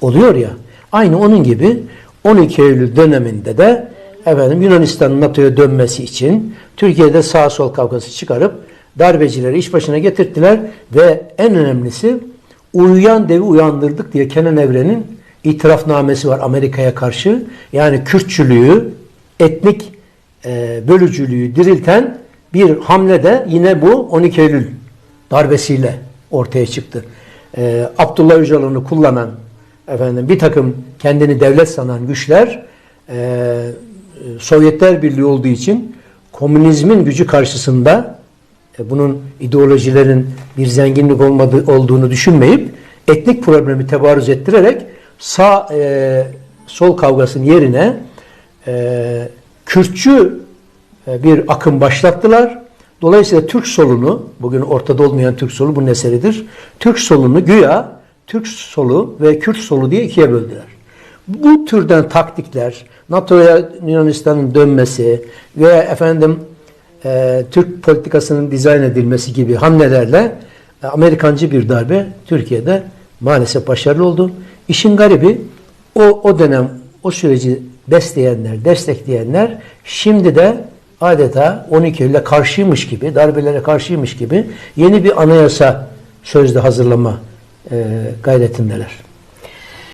oluyor ya. Aynı onun gibi 12 Eylül döneminde de efendim Yunanistan'ın NATO'ya dönmesi için Türkiye'de sağ sol kavgası çıkarıp darbecileri iş başına getirttiler ve en önemlisi uyuyan devi uyandırdık diye Kenan Evren'in itirafnamesi var Amerika'ya karşı. Yani Kürtçülüğü, etnik e, bölücülüğü dirilten bir hamle de yine bu 12 Eylül darbesiyle ortaya çıktı. E, Abdullah Öcalan'ı kullanan efendim bir takım kendini devlet sanan güçler e, Sovyetler Birliği olduğu için komünizmin gücü karşısında e, bunun ideolojilerin bir zenginlik olmadığı olduğunu düşünmeyip etnik problemi tebarüz ettirerek sağ e, sol kavgasının yerine e, Kürtçü e, bir akım başlattılar. Dolayısıyla Türk solunu, bugün ortada olmayan Türk solu bunun eseridir. Türk solunu güya Türk solu ve Kürt solu diye ikiye böldüler. Bu türden taktikler, NATO'ya Yunanistan'ın dönmesi ve efendim e, Türk politikasının dizayn edilmesi gibi hamlelerle e, Amerikancı bir darbe Türkiye'de maalesef başarılı oldu. İşin garibi o, o dönem o süreci besleyenler, destekleyenler şimdi de adeta 12 Eylül'e karşıymış gibi, darbelere karşıymış gibi yeni bir anayasa sözde hazırlama e, gayretindeler.